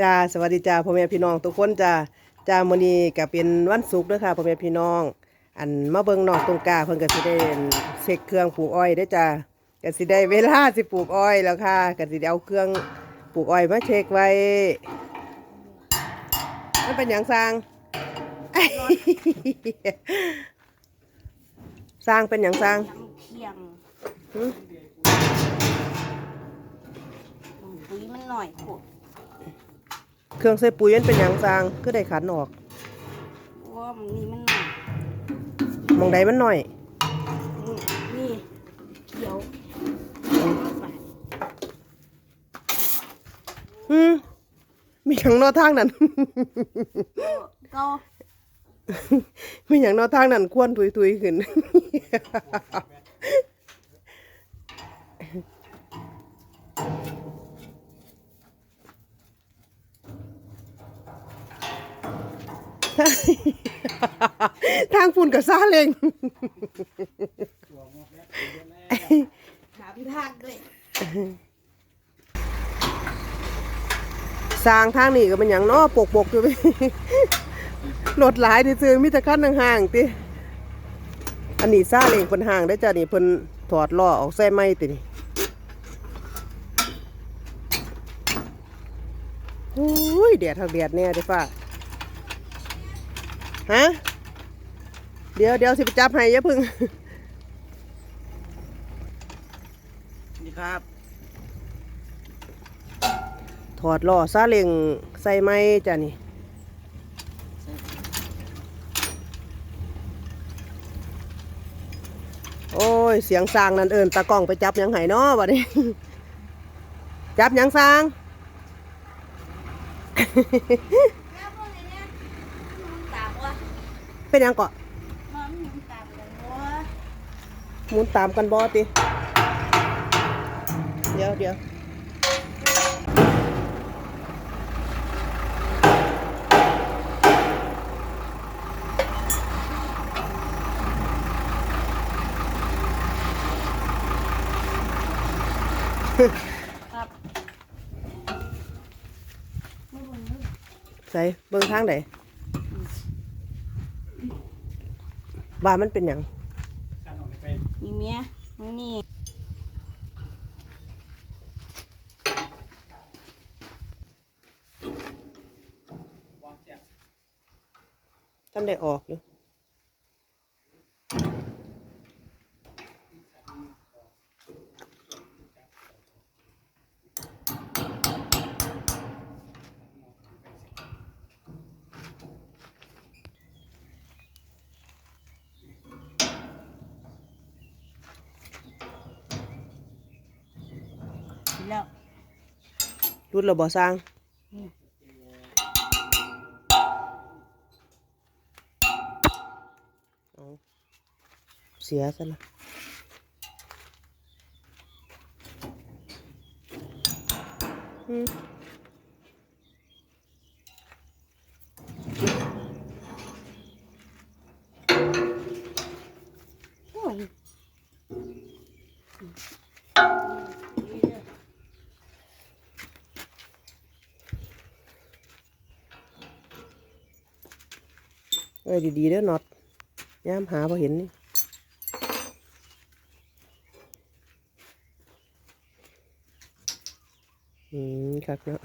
จ้าสวัสดีจ้าพ่อแม่พี่น้องทุกคนจ้าจ้ามื้อนี้ก็เป็นวันศุกร์เด้อค่ะพ่อแม่พี่น้อง อันมาเบิ่งน้องตรงกล้าเพิ่นก็สิได้เช็คเครื่องปลูกอ้อยเด้อจ้าก็สิได้เวลาสิปลูกอ้อยแล้วค่ะก็สิได้เอาเครื่องปลูกอ้อยมาเช็คไว้มันเป็นหยังสร้างสร้างเป็นหยังสร้างยังเคียงหึปุ๋ยมันหน่อยโคตร เครื่องใส่ปุ๋ยมันเป็นหยังสร้างคือได้ขันออกเพราะว่ามันนี่มันหน่อยหมองใดมันหน่อยนี่นี่เขียวไปอืมมีหยังนอทางนั้นก็มีหยังนอทางนั้นควรตุยตุยๆขึ้น ทางฝุ่นกับซาเล็งถามทางด้วยสร้างทางนี้ก็เป็นอย่างเนาะปกปกๆอยู่ไปรถหลายที่ซื้อมีแต่คันห่างๆติอันนี้ซาเล็งเพิ่นห่างได้อจ้ะนี่เพิ่นถอดล้อออกใส่ไม้ตินี่โอ้ยแดดทักแดดแน่เด้อฟ้า ฮะ เดี๋ยวเดี๋ยวสิไปจับให้อย่าพึ่ง นี่ครับ ถอดล้อซาเล็งใส่ไม้จ้ะนี่โอ้ย เสียงสร้างนั่นเอินตากล้องไปจับหยังไห้เนาะบัดนี้จับหยังสร้าง แล้วพวกนี้เนี่ยมันตามวะ เป็นหยังเกาะมันมันตามกันวะหมุนตามกันบอติเดี๋ยวเดี๋ยวครับไม่บนเลยใส่เบิ่งทางไหน บ้านมันเป็นหยังมีเมียมันนี่ทำได้ออกอยู่ แล้ว รุดเราบ่สร้างเอาเสียซะละอืม โอ้ย เอ้ดีๆเด้อน็อตย่ามหาพอเห็นนี่อืมครับเนาะ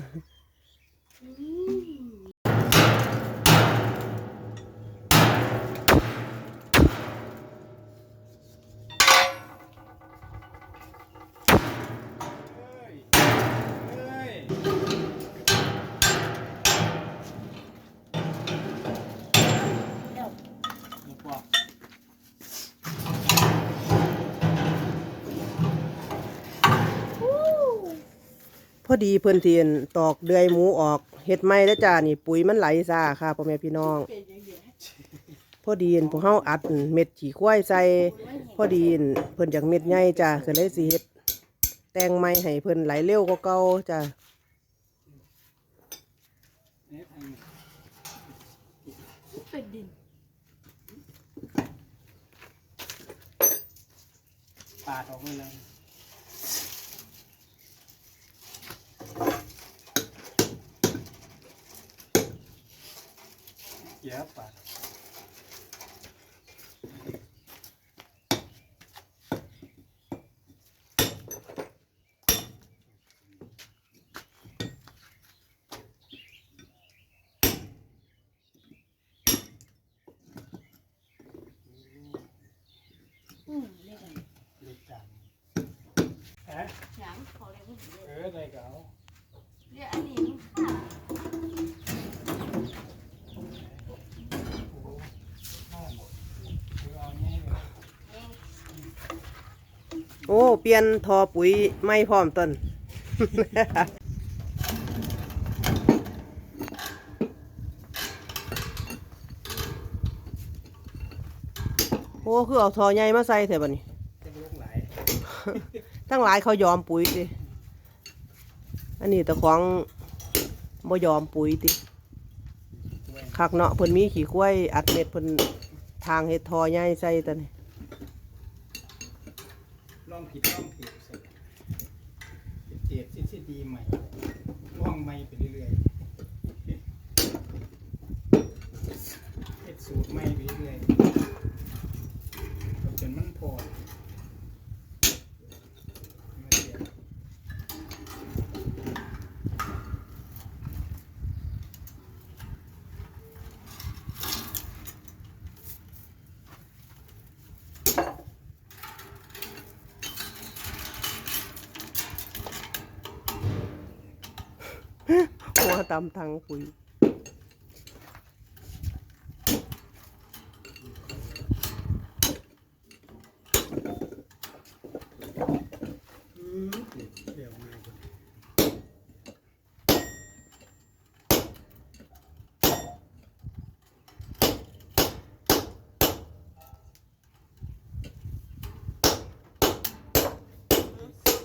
พอดีเพิ่นเทียนตอกเดือยหมูออกเฮ็ดไม่แล้วจ้านี่ปุ๋ยมันไหลซ่าค่ะพ่อแม่พี่น้อง พอดีพวกเฮาอัดเม็ดขี้ควายใส่พอดีเพิ่นจากเม็ดใหญ่จ้าก็เลยสิเฮ็ดแตงไม้ให้เพิ่นไหลเร็วกว่าเก่าจ้าเป็นดินปาดออกไปเลย กียร์ปาดอืมเรียกอะไรเล็กจังฮะ หยังเขาเรียกว่าเรียก เออได้เก่า เรียกอันนี้มันค่ะ โอ้ห้าหมดคือเอาแง่เลย เอง โอ้เปลี่ยนทอปุ๋ยไม่พร้อมต้นโอ้คือเอาทอใหญ่มาใส่เถอะบัดนี้ทั้งหลายเขายอมปุ๋ยติอันนี้แต่ของบ่ยอมปุ๋ยติคักเนาะเพิ่นมีขี้ควายอัดเม็ดเพิ่นทางเฮ็ดทอใหญ่ใส่ตะนี่ล องผิดลองผิดเสร็จเจ็บทฤษฎีใหม่ลองใหม่ไปเรื่อยๆเฮ็ดสูตรใหม่ไปเรื่อยๆจนมันพอมาเสีย หัวตำทางปุ๋ย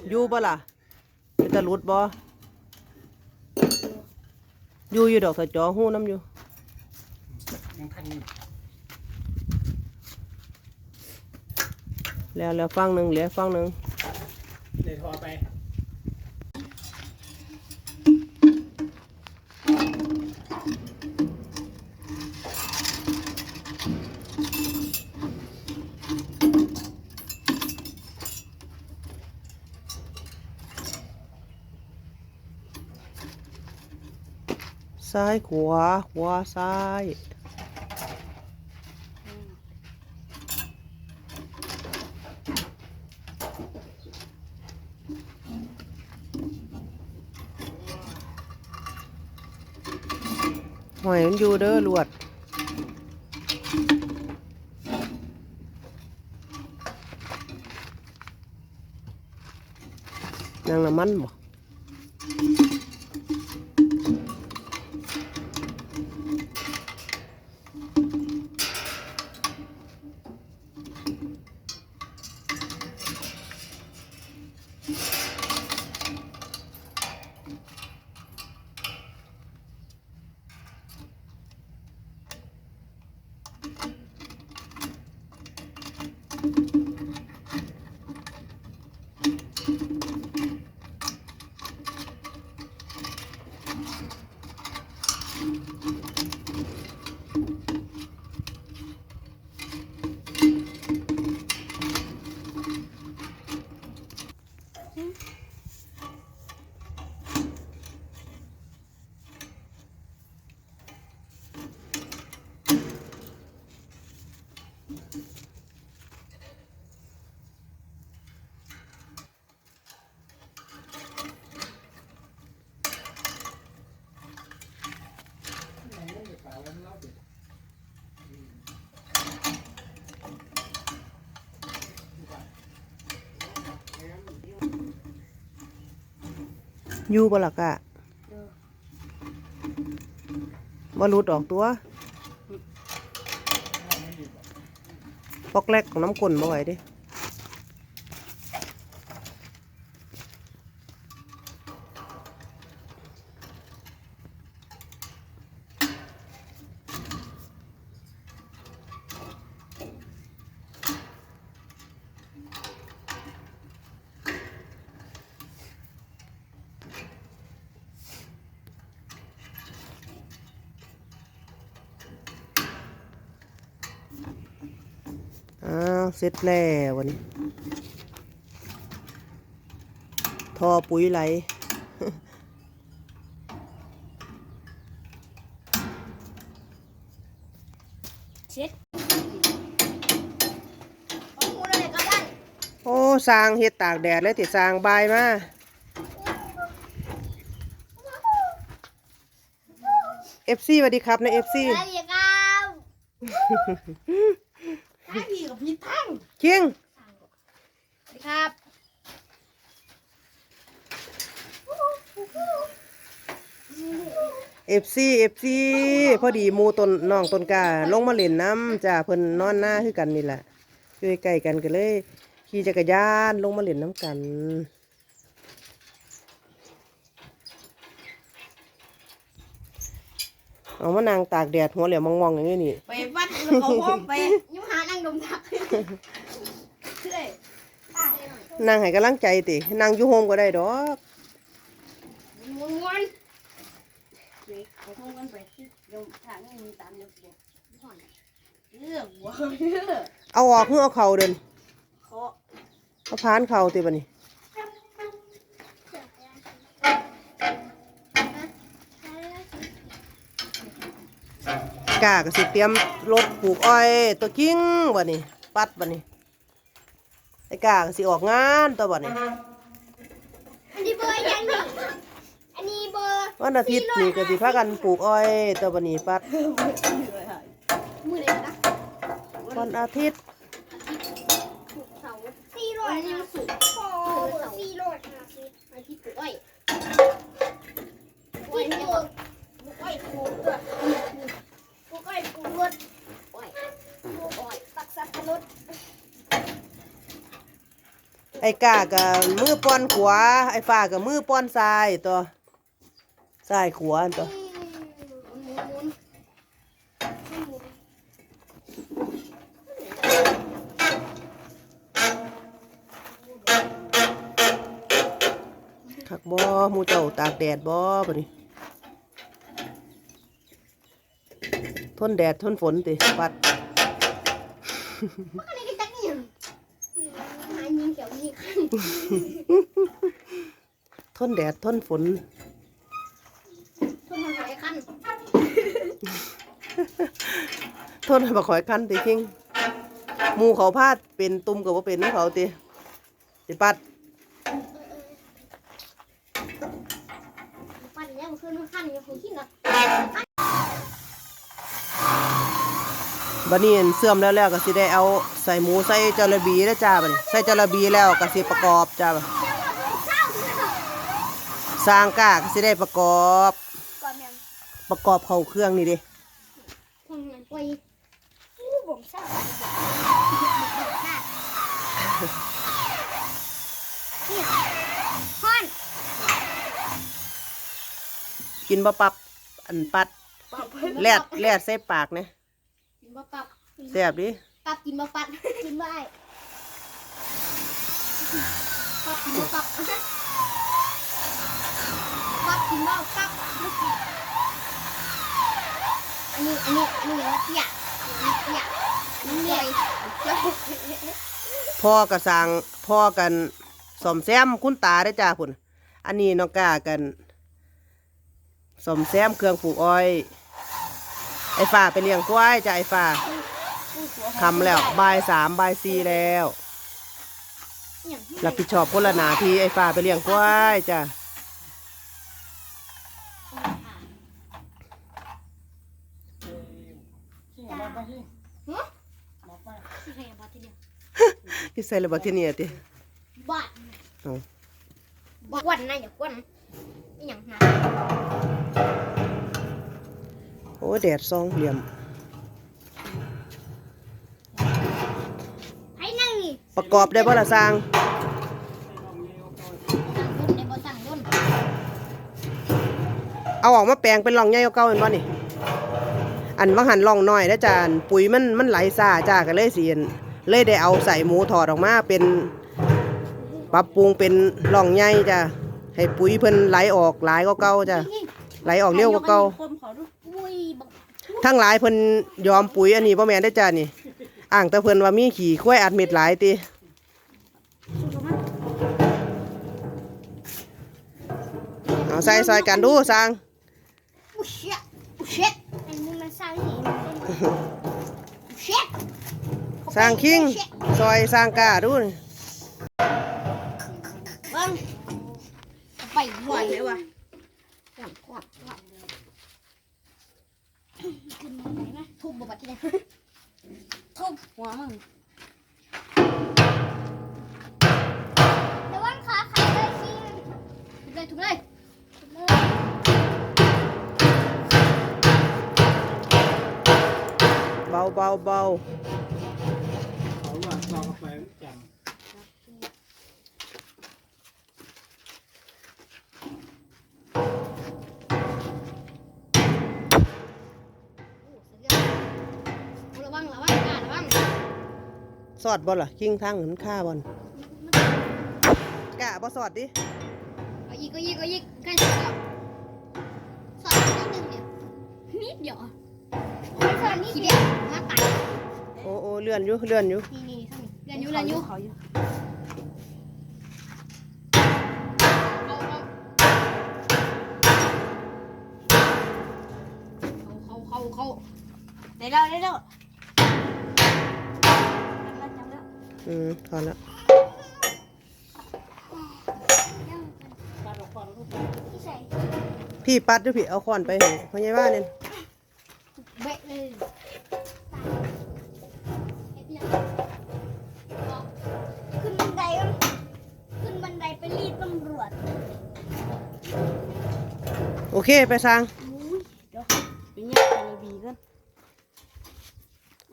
อยู่บ่ล่ะเป็นตะลุดบ่ อยู่อยู่ดอกสะจอหู้น้ำอยู่ยังทันอยู่แล้วแล้วฟังหนึ่งเหลือฟังหนึ่งเลยทอไป ซ้ายขวาขวาซ้ายหอยมันอยู่เด้อลวดนางน้ำมันบ่ อยู่บ่ล่ะกะบ่หลุดออกตัวปอกแรกของน้ำกลนบ่ไหวเดิาวเสร็จแล้ววันนี้ ทอปุ๋ยไหลเช็ดเอาหมูเลยก็ได้โอ้สร้างเฮ็ดตากแดดเลยติสร้างบายมาเอฟซีสวัสดีครับนะเอฟซี สวัสดีครับ ข้าพี่กับพี่ทั้งคิงสวัสดีครับเอฟซีเอฟซีพอดีหมูต้นน้องต้นกาลงมาเล่นน้ำจ้าเพิ่นนอนหน้าคือกันนี่แหละอยู่ใกล้ๆกันก็เลย ขี่จักรยานลงมาเล่นน้ำกันเอามานางตากแดดหัวเหลี่ยมมองๆอย่างนี้นี่ ไปวัดแล้วเขาห้องไปยิ้มหานั่ง ดมทักเชื่อยนางให้กำลังใจตินางอยู่โฮมก็ได้ดอกม้วนม้วนเด็กเขาห้องกันไปเดี๋ยวทางนี้มีตามเดี๋ยวเดี๋ยวห่อนเรื่องหัวเรื่องเอาออกเพื่อเอาเข่าเดินเขาเอาพานเข่าติบันนี้ กาก็สิเตรียมรถปลูกอ้อยตัวกิ้งบันนี้ปัดบันนี้ไอ้กาก็สิออกงานตัวบันนี้อันนี้เบอร์ยังนี่อันนี้เบอร์วันอาทิตย์นี่ก็สิพากันปลูกอ้อยตัวบันนี้ปัดมือไหนนะวันอาทิตย์ ถูกเสาสี่ร้อยนะสุดโอ้สี่ร้อยนะสิอันที่ปลูกอ้อยปลูกอ้อยปลูกปลูกอ้อยปลูกด้วยปลูกอ้อยปลูกรถอ้อยปลูกอ้อยตักสับปะรด ไอ้กาก็มือป้อนขวา ไอ้ฟ้าก็มือป้อนซ้ายตัวซ้ายขวาอันตัวหมุนหมุนหมุนคักบ่มูเจ้าตากแดดบ่บัดนี้ทนแดดทนฝนติปัด ทนแดดทนฝนทุนมันหลายคันทนให้บ่ข่อยคันติคิงหมูเขาพาดเป็นตุ่มก็บ่เป็นนำเขาติสิปัดปั่นเนี่ยมันคือมันคันเนี่ยผมคิดนะ บัดนี้เสื่อมแล้วแล้วก็สิได้เอาใส่หมูใส่จระบีแล้วจ้าบัดนี้ใส่จระบีแล้วก็สิประกอบจ้าบัดสร้างกากสิได้ประกอบ ก่อนแม่ประกอบเข้าเครื่องนี่เดิทำงานไปอู้ผมชอบเนี่ยฮอนกินบ่ปับอันปัดแลดแลดใส่ปากนะกิน บะปับแซ่บดิปับกินบะปัดกินบะไอปับกินบะปับปับกินบะปับอันนี้อันนี้อันนี้นะเตี้ยอันนี้เตี้ยอันนี้ใหญ่แล้วพ่อก็สั่งพ่อกันสมแซมคุณตาได้อจ้าพุ่นอันนี้น้องกากันสมแซมเครื่องปลูกอ้อย ไอ้ฝ่าไปเลี้ยงควายจ้าไอ้ฝ่าทำแล้วบายสามบายสี่แล้วรับผิดชอบคนละหนาทีไอ้ฝ่าไปเลี้ยงควายจ้าขี้มาไปขี้ฮะมาไปที่ใครบ้าที่เดียวที่ใส่ระเบิดที่นี่ติบ้านเอาบ้านนะอย่ากวนนี่อย่างนะโอ้ยแดดซองเหลี่ยมให้นั่งนี่ประกอบได้บ่ละสร้าง สั่งบนในบ่สั่งบนเอาออกมาแปลงเป็นร่องใหญ่กว่าเก่าเห็นบ่นี่ อันว่าหันร่องน้อยแล้วจ้าอันปุ๋ยมันมันไหลซ่าจ้าก็เลยสิอันเลยได้เอาใส่หมูถอดออกมาเป็น ปรับปรุงเป็นร่องใหญ่จ้าให้ปุ๋ยเพิ่นไหลออกหลายกว่าเก่าจ้าไหลออกเร็วกว่าเก่าคนขอดูอุ้ยบัก ทั้งหลายเพิ่นยอมปุ๋ยอันนี้บ่แม่นได้อจ้านี่อ่างแต่เพิ่นว่ามีขี่ข้วยอัดเม็ดหลายติสู้กับมันเอาใส่ซอยกันดูสร้างอุเชะอุเชะไอ้นี่มันสร้างหินอุเชะสร้างคิงซอยสร้างกาดูนี่เบิ้งไปหัวเลยว่ะหัวหัวหัวขึ้นมาไหนนะ ทุบบ่บัดที่ไหนทุบหัวมึงระวังขาขาเลยขี้ทุบเลยทุบเลยทุบเลยเบาเบาเบาเขา สอดบ่ล่ะคิงทางมันฆ่าบ่นกะบ่สอดดิเอาอีกเอาอีกเอาอีกใกล้สุดแล้วสอดนิดนึงเดียวนิดเดียวไม่สอดนิดเดียวมาตัดโอ้โอ้เลื่อนอยู่เลื่อนอยู่นี่นี่เรียนอยู่เรียนอยู่เขาอยู่เขาเขาเขาได้แล้วได้แล้วจำแล้วจำแล้ว อืมถอนแล้วตัดออกก่อนแล้วก็ที่ใส่พี่ปัดอยู่พี่เอาค้อนไปให้พ่อใหญ่ว่าเนี่ยเบะเลยขึ้นบันไดกันขึ้นบันไดไปรีดตำรวจ โอเค ไปสร้าง เดี๋ยวไปเงียบจระบีกัน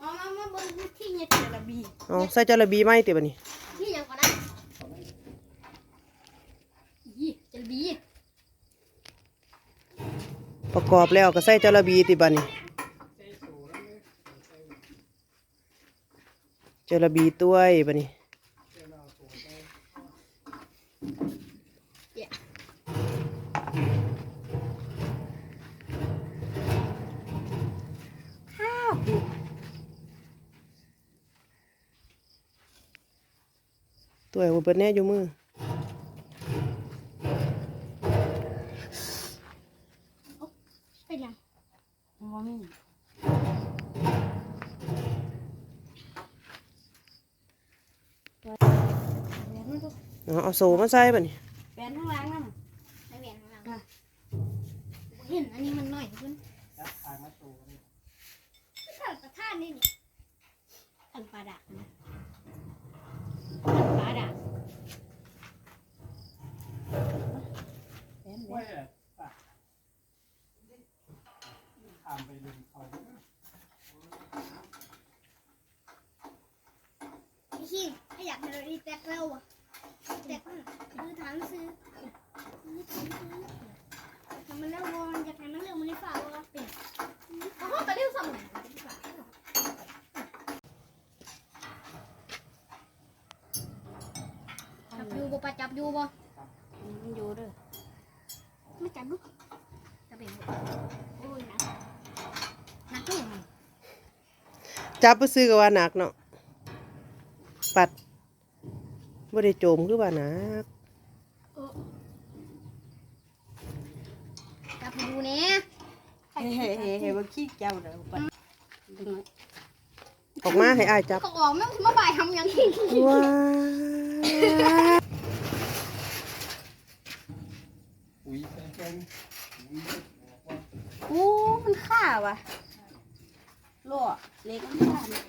มามามาเบนที่เงียบจระบี เอา ใส่จระบีไหมติบัดนี้นี่ยังก่อนนะยี่จระบีประกอบแล้วก็ใส่จระบีติบัดนี้จระบีตัวยบัดนี้ข้าว ตัวบ่เบิดแน่อยู่มือเป็นยังว่ามีแหวนมันก็เอาเอาโซมาใส่บัดนี้แหวนข้างล่างนั่นไม่แหวนข้างล่างค่ะเห็นอันนี้มันหน่อยขึ้นจับทางมาตัวนี่ท่านประธานนี่นี่ท่านปลาดักนะท่านปลาดัก แหวนแหวว่อะตัดทำไปดึงเขาไอ้ขี้ถ้อยากเราดีแตกเร็วอะแตกคือถามซื้อคือถามซื้อทำมันเร็ววอนอยากให้มันเร็วมันได้ฝ่าวะเป็นเขาก็ไปเร็วสมัยมันได้ฝ่าจับอยู่บ่ปะจับอยู่บ่มันอยู่เด้อ ไม่จับลูกจับเองบ่โอ้ยหนักหนักก็ยังไงจับไปซื้อก็ว่าหนักเนาะปัดบ่ได้โจมคือว่าหนักจับให้ดูเนี่ยเฮ้เฮ้เฮ้เฮ้ว่าขี้เจ้าเด้อปัดดึงไว้ออกมาให้อ้ายจับเขาออกแม่งมาบ่ายทำยังไงว้า อ้มันฆ่าว่ะล่อเล็กมันฆ่าเนี่ย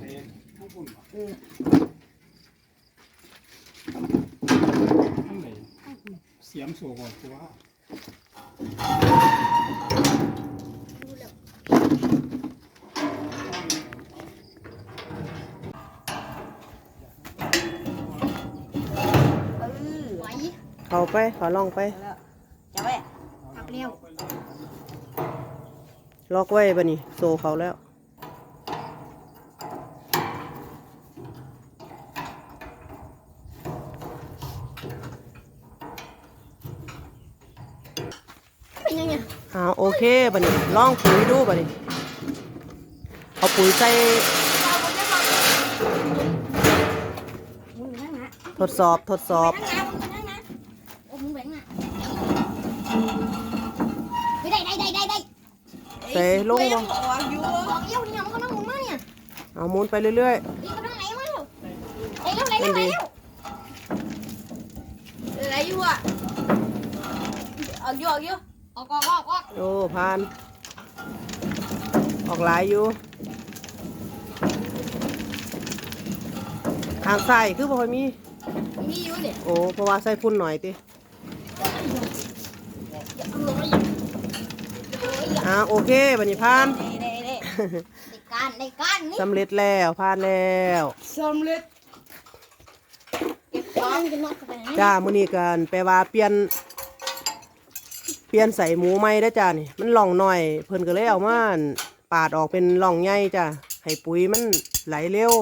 เล็กทั้งปุ่นบ่เออทั้งไหนเสียมสูงกว่าตัวดูแล้ว เออ ไหว เข้าไปขอลองไปแล้วจับไว้จับเร็วล็อกไว้บัดนี้โซเขาแล้วเป็นยังไงเอาโอเคบัดนี้ลองปุ๋ยดูบัดนี้เอาปุ๋ยใส่เอาหมดแล้วบอกมึงนั่งนะทดสอบทดสอบ นั่งนะมึงนั่งนะโอ้มึงแบ่งนะไม่ได้ได้ได้ได้ได้ ใส่ลงเว้ยบ่มันออกอยู่บอกเยี่ยวเนี่ยมันก็นั่งหมุนมาเนี่ยเอาหมุนไปเรื่อยนี่ก็นั่งไหนมาเร็วเร็วเร็วเร็วเร็วอะไรอยู่อะออกอยู่ออกอยู่ออกออกออกออกๆโอ้ผ่าน ออกหลายอยู่ ทางซ้ายคือบ่ค่อยมี มีอยู่เนี่ยโอ้เพราะว่าใส่พุ่นหน่อยติอ่า โอเคบัดนี้ผ่านในการในการนี่สำเร็จแล้วผ่านแล้วสำเร็จเก็บของจะนอนกันนะจ้ามื้อนี้กันแปลว่าเปลี่ยน เปลี่ยนใส่หมูใหม่ได้อจ้านี่ มันหล่องหน่อย เพิ่นก็เลยเอามาปาดออกเป็นหล่องใหญ่จ้าให้ปุ๋ยมันไหลเร็ว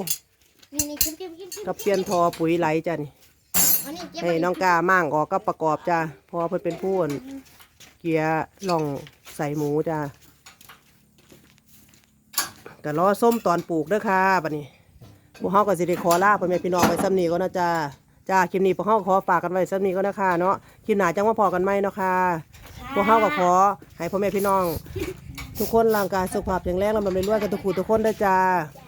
นี่นี่เก็บเก็บเก็บเก็บกับเปลี่ยนทอปุ๋ยไหลจ้านี่ อันนี้เก็บให้น้องกามั่งออกก็ประกอบจ้าเพราะว่าเพิ่นเป็นผู้อั่นเกียร์หล่อง ใส่หมูจ้าก็รอส้มตอนปลูกเด้อค่ะบัดนี้พวกเฮาก็สิได้ขอลาพ่อแม่พี่น้องไว้ซ้ำนี้ก็นะจ้าจ้าคลิปนี้พวกเฮาขอฝากกันไว้ซ้ำนี้ก็นะค่ะเนาะคลิปหน้าจังว่าพอกันไหมเนาะค่ะพวกเฮาก็ขอให้พ่อแม่พี่น้อง ทุกคนร่างกายสุขภาพแข็งแรงลำลำเรื่อยๆกันทุกคู่ทุกคนเด้อจ้าจ้